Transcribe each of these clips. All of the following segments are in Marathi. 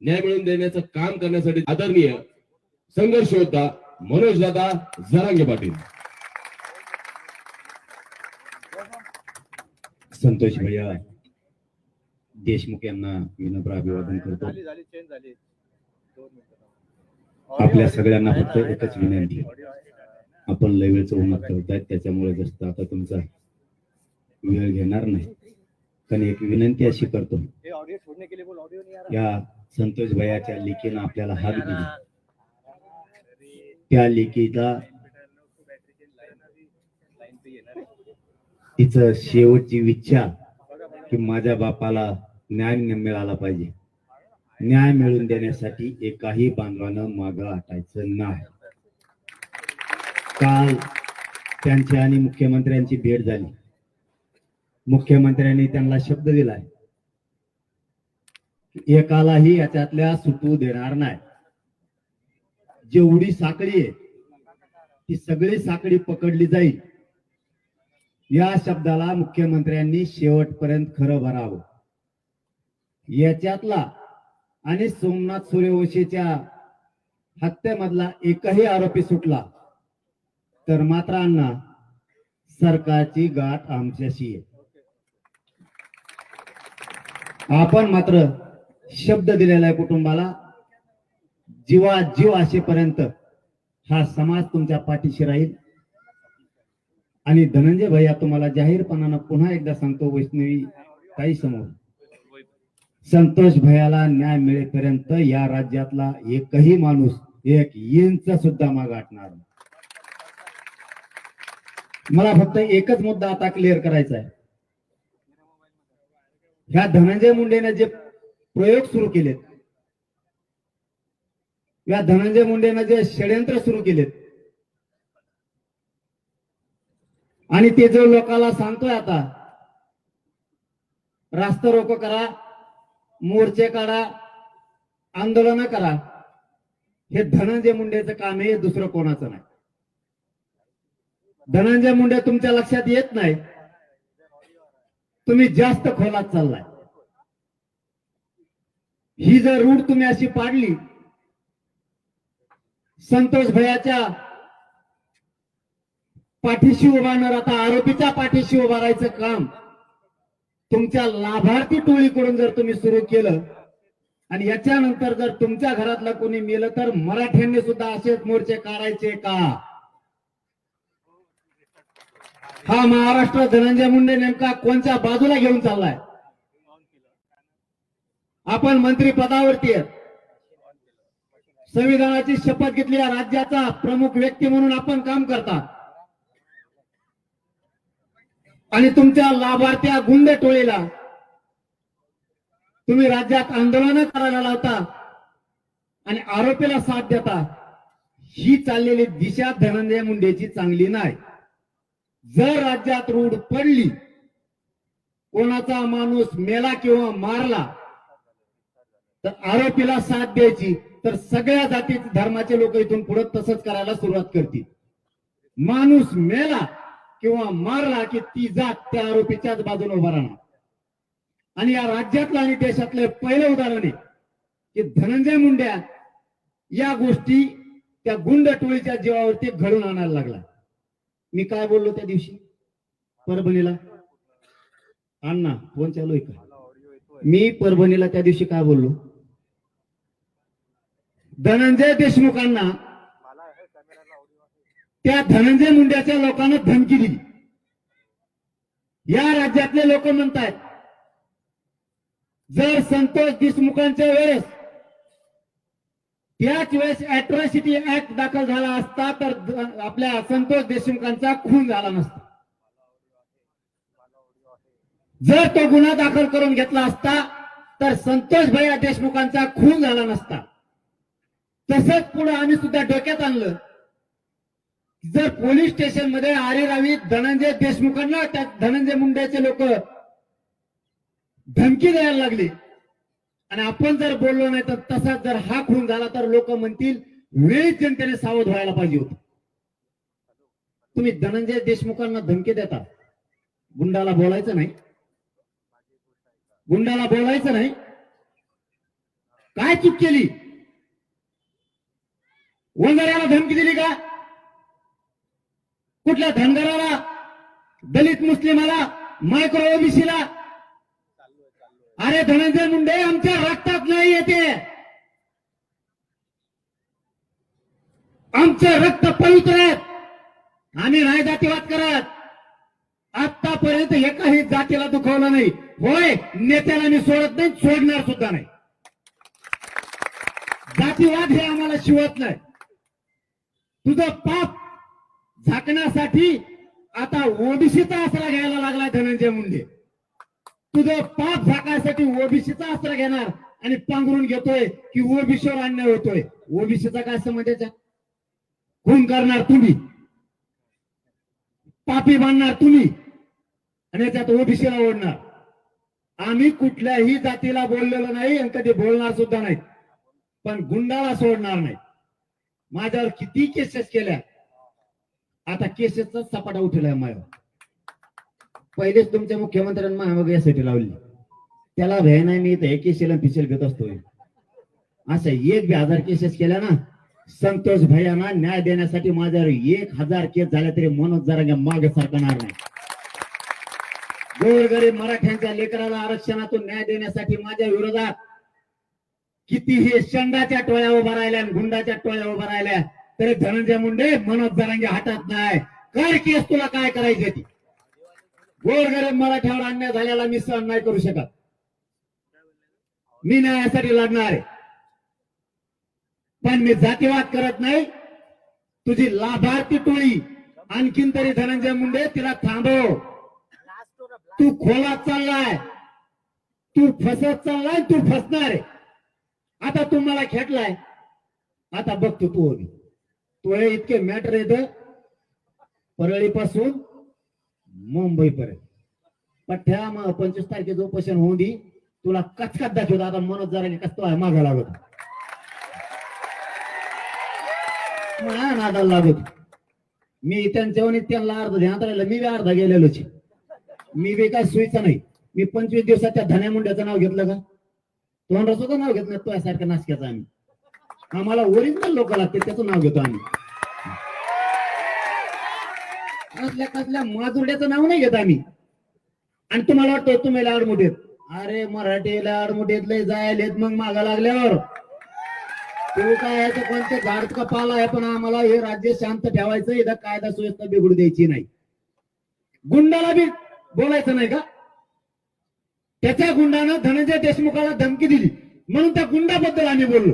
न्याय मिळवून देण्याचं काम करण्यासाठी आदरणीय संघर्ष योद्धा मनोज दादा जरांगे पाटील. संतोष भैया देशमुख यांना विनम्र अभिवादन करतो. आपल्या सगळ्यांना फक्त एकच विनंती. आपण लय वेळचं उन्हात करतायत त्याच्यामुळे जास्त आता तुमचा वेळ घेणार नाही. पण एक विनंती अशी करतो. या संतोष भैयाच्या लेखीनं आपल्याला हात दिली. त्या लेखीचा. तिचं शेवटची इच्छा की माझ्या बापाला न्याय मिळाला पाहिजे. न्याय मिळवून देण्यासाठी एकाही बांधवानं मागं हटायचं नाही. काल त्यांची आणि मुख्यमंत्र्यांची भेट झाली. मुख्यमंत्र्यांनी त्यांना शब्द दिलाय. एकालाही याच्यातल्या सुटू देणार नाही. जेवढी साखळी आहे ती सगळी साखळी पकडली जाईल. या शब्दाला मुख्यमंत्र्यांनी शेवटपर्यंत खरं भरावं याच्यातला आणि सोमनाथ सूर्यवंशीच्या हत्येमधला एकही आरोपी सुटला तर मात्र अण्णा सरकारची गाठ आमच्याशी आहे. आपण मात्र शब्द दिलेला आहे कुटुंबाला. जीवा जीव असेपर्यंत हा समाज तुमच्या पाठीशी राहील. आणि धनंजय भैया तुम्हाला जाहीरपणानं पुन्हा एकदा सांगतो वैष्णवी काही समोर. संतोष भैयाला न्याय मिळेपर्यंत या राज्यातला एकही माणूस एक इंच सुद्धा माग आटणार मला फक्त एकच मुद्दा आता क्लिअर करायचा आहे. ह्या धनंजय मुंडेने जे प्रयोग सुरू केलेत या धनंजय मुंडेनं जे षडयंत्र सुरू केलेत आणि ते जो लोकाला सांगतोय आता रास्ता रोको करा मोर्चे काढा आंदोलन करा हे धनंजय मुंडेचं काम आहे दुसरं कोणाचं नाही. धनंजय मुंडे तुमच्या लक्षात येत नाही तुम्ही जास्त खोलात चाललाय. ही जर रूढ तुम्ही अशी पाडली संतोष भयाच्या पाठीशी उभारणार आता आरोपीच्या पाठीशी उभारायचं काम तुमच्या लाभार्थी टोळीकडून जर तुम्ही सुरू केलं आणि याच्यानंतर जर तुमच्या घरातलं कोणी मेलं तर मराठ्यांनी सुद्धा असेच मोर्चे काढायचे का? हा महाराष्ट्र धनंजय मुंडे नेमका कोणत्या बाजूला घेऊन चाललाय? आपण मंत्री पदावरती आहेत. संविधानाची शपथ घेतलेल्या राज्याचा प्रमुख व्यक्ती म्हणून आपण काम करता. आणि तुमच्या लाभार्थ्या गुंडे टोळीला तुम्ही राज्यात आंदोलन करायला लावता आणि आरोपीला साथ देता. ही चाललेली दिशा धनंजय मुंडेची चांगली नाही. जर राज्यात रूढ पडली कोणाचा माणूस मेला किंवा मारला तर आरोपीला साथ द्यायची तर सगळ्या जाती धर्माचे लोक इथून पुढे तसंच करायला सुरुवात करतील. माणूस मेला किंवा मारला की ती जात त्या आरोपीच्याच बाजूने उभा राहणार. आणि या राज्यातलं आणि देशातलं पहिलं उदाहरण आहे की धनंजय मुंड्या या गोष्टी त्या गुंड टोळीच्या जीवावरती घडून आणायला लागला. मी काय बोललो त्या दिवशी? परभणीला. अण्णा फोन चालू आहे का? मी परभणीला त्या दिवशी काय बोललो? धनंजय देशमुखांना मला त्या धनंजय मुंड्याच्या लोकांना धमकी दिली. या राज्यातले लोक म्हणतायत जर संतोष देशमुखांच्या वेळेस त्याच वेळेस अॅट्रॉसिटी ऍक्ट दाखल झाला असता तर आपल्या संतोष देशमुखांचा खून झाला नसता. जर तो गुन्हा दाखल करून घेतला असता तर संतोष भैया देशमुखांचा खून झाला नसता. तसंच पुढे आम्ही सुद्धा डोक्यात आणलं. जर पोलीस स्टेशनमध्ये आरे रावी धनंजय देशमुखांना त्या धनंजय मुंड्याचे लोक धमकी द्यायला लागली आणि आपण जर बोललो नाही तर तसाच जर हा खून झाला तर लोक म्हणतील वेळीच जनतेने सावध व्हायला पाहिजे होत. तुम्ही धनंजय देशमुखांना धमकी देता. गुंडाला बोलायचं नाही. गुंडाला बोलायचं नाही. काय चूक केली? वंजाऱ्याला धमकी दिली का? कुठल्या धनगराला? दलित मुस्लिमाला? मायक्रो ओबीसीला? अरे धनंजय मुंडे आमच्या रक्तात नाही येते. आमचं रक्त पवित्र आहेत आम्ही नाही जातीवाद करत. आतापर्यंत एकाही जातीला दुखवलं नाही. होय नेत्याला मी सोडत नाही सोडणार सुद्धा नाही. जातीवाद हे आम्हाला शिवत नाही. तुझं पाप झाकण्यासाठी आता ओबीसीचा आसरा घ्यायला लागलाय धनंजय मुंडे. तुझं पाप झाकायसाठी ओबीसीचा अस्त्र घेणार आणि पांघरून घेतोय की ओबीसीवर अन्याय होतोय. ओबीसीचा काय समजायचा याच्या खून करणार तुम्ही. पापी बांधणार तुम्ही. आणि याच्यात ओबीसीला ओढणार. आम्ही कुठल्याही जातीला बोललेलो नाही आणि कधी बोलणार सुद्धा नाही. पण गुंडाला सोडणार नाही. माझ्यावर किती केसेस केल्या. आता केसेसचा सपाटा उठलाय माझ्यावर. पहिलेच तुमच्या मुख्यमंत्र्यांना महामाग यासाठी लावली. त्याला भय नाही मी इथं केसेला पिसेल घेत असतोय. अशा एक बी हजार केसेस केल्या ना संतोष भैयांना न्याय देण्यासाठी माझ्यावर एक हजार केस झाल्या तरी मनोज जरा मागे सरकणार नाही. गोरगरीब मराठ्यांच्या लेकराला आरक्षणातून न्याय देण्यासाठी माझ्या विरोधात कितीही शंडाच्या टोळ्या उभा राहिल्या आणि गुंडाच्या टोळ्या उभा राहिल्या तरी धनंजय मुंडे मनोज जरांगे हटत नाही. कर केस तुला काय करायची ती? गोरगरीब मराठ्यावर अन्याय झालेला मी सहन नाही करू शकत. मी न्यायासाठी लढणार आहे. पण मी जातीवाद करत नाही. तुझी लाभार्थी टोळी आणखीन तरी धनंजय मुंडे तिला थांबव. तू खोलात चाललाय. तू फसत चाललाय तू फसणार आहे. आता तू मला खेटलाय. आता बघतो तू तुळे तू इतके मॅटर येत परळीपासून मुंबईपर्यंत. पठ्ठ्या मग पंचवीस तारखेचं उपोषण होऊन दे. तुला कचकच दाखवतो. आता मनोज जरा कसतो आहे मागा लागत. नादाला लागत. मी त्यांच्या त्यांना अर्ध ध्यानात राहिलं. मी बी अर्धा गेलेलोच मी बी काय सुईचा नाही. मी पंचवीस दिवसात त्या धन्या मुंड्याचं नाव घेतलं का? तोंड सुद्धा नाव घेत नाही. तो यासारख्या नाशक्याचं आम्ही आम्हाला ओरिजिनल लोक लागते त्याचं नाव घेतो आम्ही. कसल्या कसल्या माजुरड्याचं नाव नाही घेत आम्ही. आणि तुम्हाला वाटतं तुम्ही लाड मोठेत अरे मराठी लाड मोठेत लय जायलेत मग मागा लागल्यावर. तू काय आहे ते कोणते झाड का पाला आहे पण आम्हाला हे राज्य शांत ठेवायचं इथं कायदा सुव्यवस्था बिघडू द्यायची नाही. गुंडाला बी बोलायचं नाही का? त्याच्या गुंडानं धनंजय देशमुखाला धमकी दिली. म्हणून त्या गुंडाबद्दल आम्ही बोललो.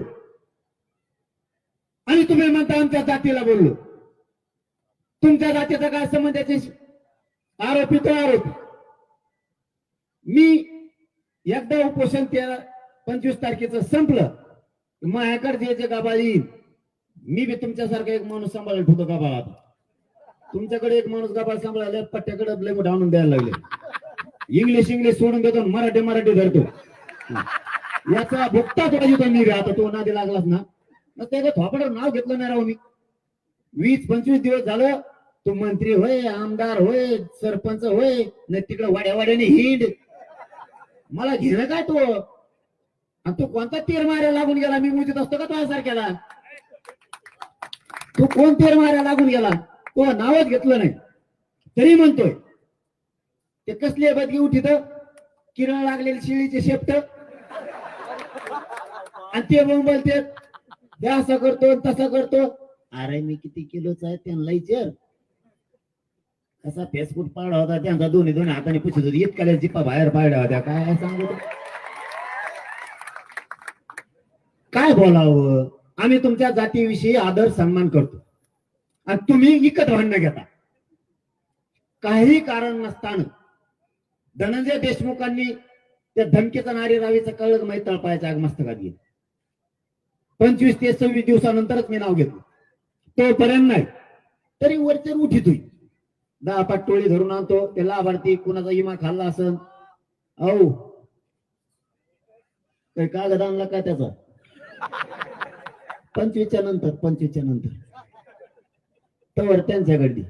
आणि तुम्ही म्हणता आमच्या जातीला बोललो. तुमच्या जातीचा काय संबंध त्याच्याशी? आरोपी तो आरोपी. मी एकदा उपोषण त्या पंचवीस तारखेचं संपलं माझ्याकडे जे जे गाबाळ येईल मी बी तुमच्यासारखा एक माणूस सांभाळत होतो गाबाळ तुमच्याकडे एक माणूस गाबाळ सांभाळायला पट्ट्याकडे लय मोठा आणून द्यायला लागले. इंग्लिश इंग्लिश सोडून देतो मराठी मराठी धरतो. याचा भुक्ता थोडा देतो मी आता तो नादी लागलाच ना. मग त्याचं थोपडं नाव घेतलं नाही राहू मी. वीस पंचवीस दिवस झालं तू मंत्री होय आमदार होय सरपंच होय न तिकडे वाड्या वाड्याने हिंड. मला घेणं काय तो? आणि तू कोणता तीर मारायला लागून गेला? मी मुजित असतो का तुझ्या सारख्याला तू कोण तीर मारायला लागून गेला? तो नावच घेतलं नाही. तरी म्हणतोय ते कसली बदगी उठित? किरण लागलेली शिळीचे शेपट. आणि ते मग बोलते ते असं करतो तसं करतो. अरे मी किती किलोचा आहे त्यांना विचार. कसा फेसबुक पाडा होता त्यांचा दोन्ही दोन्ही हाताने पुसत होती. इतकाल्या जिप्पा बाहेर पाडल्या होत्या. काय सांगू काय बोलावं? आम्ही तुमच्या जातीविषयी आदर सन्मान करतो. आणि तुम्ही विकत भांडणं घेता. काही कारण नसताना धनंजय देशमुखांनी त्या धमकीचा नारी रावीचं कळलं माहीत तळपायच्या आगमस्तकात गेली. पंचवीस ते सव्वीस दिवसानंतरच मी नाव घेतलं. तोपर्यंत नाही. तरी वरच्या उठीत होईल दहा पाच टोळी धरून आणतो. ते लाभार्थी कुणाचा इमा खाल्ला असन? औ. काही कागद आणला का त्याचा? पंचवीसच्या नंतर पंचवीसच्या नंतर. तवर त्यांच्या गर्दी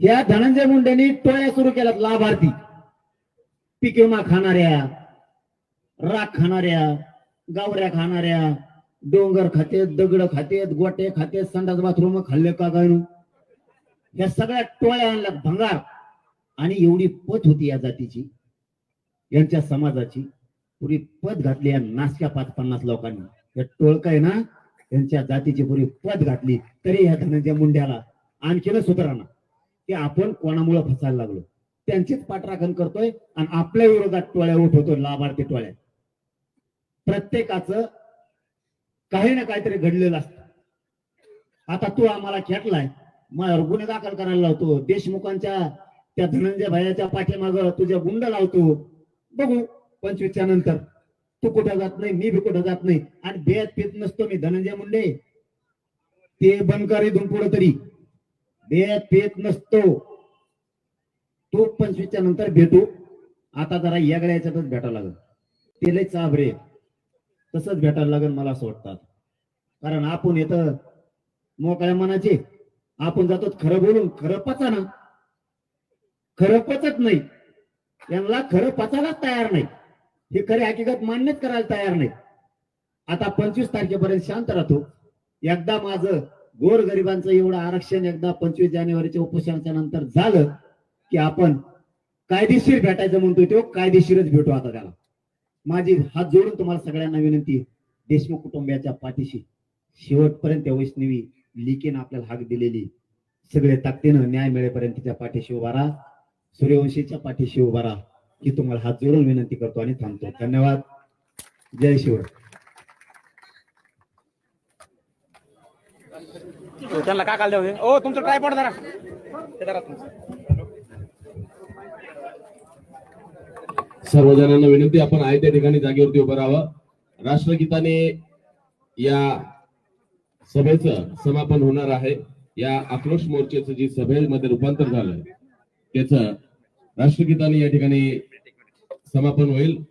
या धनंजय मुंडेनी टोळ्या सुरू केल्यात लाभार्थी. पीक विमा खाणाऱ्या राख खाणाऱ्या गावऱ्या खाणाऱ्या डोंगर खातेत दगड खातेत गोटे खातेत संडास बाथरूम खाल्ले का गाणू या सगळ्या टोळ्या आणल्या भंगार. आणि एवढी पत होती या जातीची. यांच्या समाजाची. पुरी पद घातली या नासक्या पाच पन्नास लोकांनी. या टोळका आहे ना यांच्या जातीची पुरी पद घातली. तरी ह्या धनंजय मुंड्याला आणखीनच सुधारणा. की आपण कोणामुळे फसायला लागलो? त्यांचीच पाठराखण करतोय आणि आपल्या विरोधात टोळ्या उठवतोय लाभार्थी टोळ्या. प्रत्येकाचं काही ना काहीतरी घडलेलं असतं. आता तू आम्हाला खेटलाय. गुन्हे दाखल करायला लावतो. देशमुखांच्या त्या धनंजय भायाच्या पाठीमाग तुझ्या गुंड लावतो. बघू पंचवीसच्या नंतर. तू कुठं जात नाही मी बी कुठं जात नाही. आणि बेत पीत नसतो मी धनंजय मुंडे. ते बनकर इथून पुढे तरी. बेत पीत नसतो. तू पंचवीसच्या नंतर भेटू. आता जरा यागड्या याच्यातच भेटावं लागेल. ते लय चाबरे तसंच भेटायला लागेल मला असं वाटतं. कारण आपण येतं मोकळ्या मनाचे आपण जातो खरं बोलून खरं पचा ना खरं पचत नाही. यांना खरं पचायलाच तयार नाही. हे खरे हकीकत मान्यच करायला तयार नाही. आता पंचवीस तारखेपर्यंत शांत राहतो. एकदा माझं गोर गरिबांचं एवढं आरक्षण एकदा पंचवीस जानेवारीच्या उपोषणाच्या नंतर झालं की आपण कायदेशीर भेटायचं म्हणतोय तो कायदेशीरच भेटू आता त्याला. माझी हात जोडून तुम्हाला सगळ्यांना विनंती देशमुख कुटुंबियाच्या पाठीशी. शेवटपर्यंत वैष्णवी लिकेन आपल्याला हाक दिलेली. सगळे ताकदीनं न्याय मिळेपर्यंत तिच्या पाठीशी उभा राहा. सूर्यवंशीच्या पाठीशी उभा राहा ही तुम्हाला हात जोडून विनंती करतो आणि थांबतो. धन्यवाद. जय शिवराय. त्यांना का काल ओ तुमचं ट्रायपॉड तुमचं. सर्व जणांना विनंती आपण आहे त्या ठिकाणी जागेवरती उभं राहावं. राष्ट्रगीताने या सभेचं समापन होणार आहे. या आक्रोश मोर्चेचं जी सभेमध्ये रूपांतर झालं त्याचं राष्ट्रगीताने या ठिकाणी समापन होईल.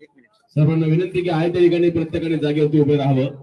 सर्वांना विनंती की आहे त्या ठिकाणी प्रत्येकाने जागेवरती उभे राहावं.